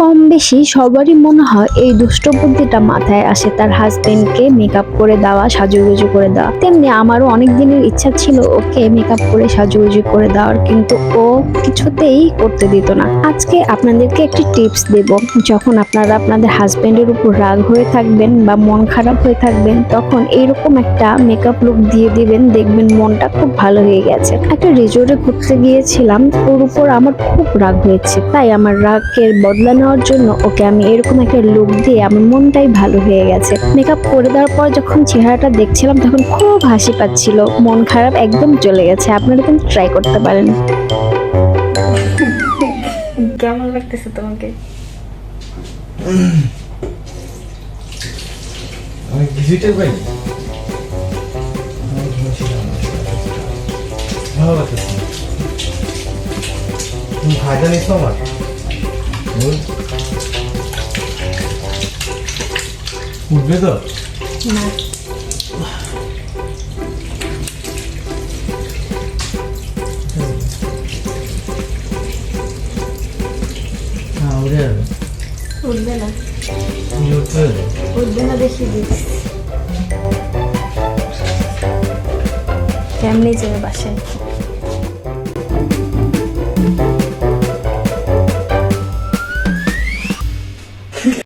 কম বেশি সবারই মনে হয় এই দুষ্ট বুদ্ধিটা মাথায় আসে তার হাজবেন্ডকে মেকআপ করে দেওয়া, সাজুগুজু করে দেওয়া। তেমনি আমারও অনেক দিনের ইচ্ছা ছিল ওকে মেকআপ করে, সাজুগুজু করে দেওয়ার, কিন্তু ও কিছুতেই করতে দিত না। আজকে আপনাদেরকে একটি টিপস দেব। যখন আপনারা আপনাদের হাজবেন্ডের উপর রাগ হয়ে থাকবেন বা মন খারাপ হয়ে থাকবেন, তখন এইরকম একটা মেকআপ লুক দিয়ে দিবেন, দেখবেন মনটা খুব ভালো হয়ে গেছে। একটা রিজোর্টে ঘুরতে গিয়েছিলাম, ওর উপর আমার খুব রাগ হয়েছে। তাই আমার রাগের বদলা নেওয়ার জন্য ওকে আমি এরকম একটা লুক দিয়ে আমার মনটাই ভালো হয়ে গেছে। মেকআপ করে দেওয়ার পর যখন চেহারাটা দেখছিলাম তখন খুব হাসি পাচ্ছিল। মন খারাপ একদম চলে গেছে। আপনারা কিন্তু ট্রাই করতে পারেন। কেমন লাগতেছে তোমাকে? আমি ভিজিটের ভাই ভালো লাগতেছে। ভাজা নিস আমার। উঠবে তো? না। উঠবে না। উঠবে না দেখি কেমনি যাবে বাসায়?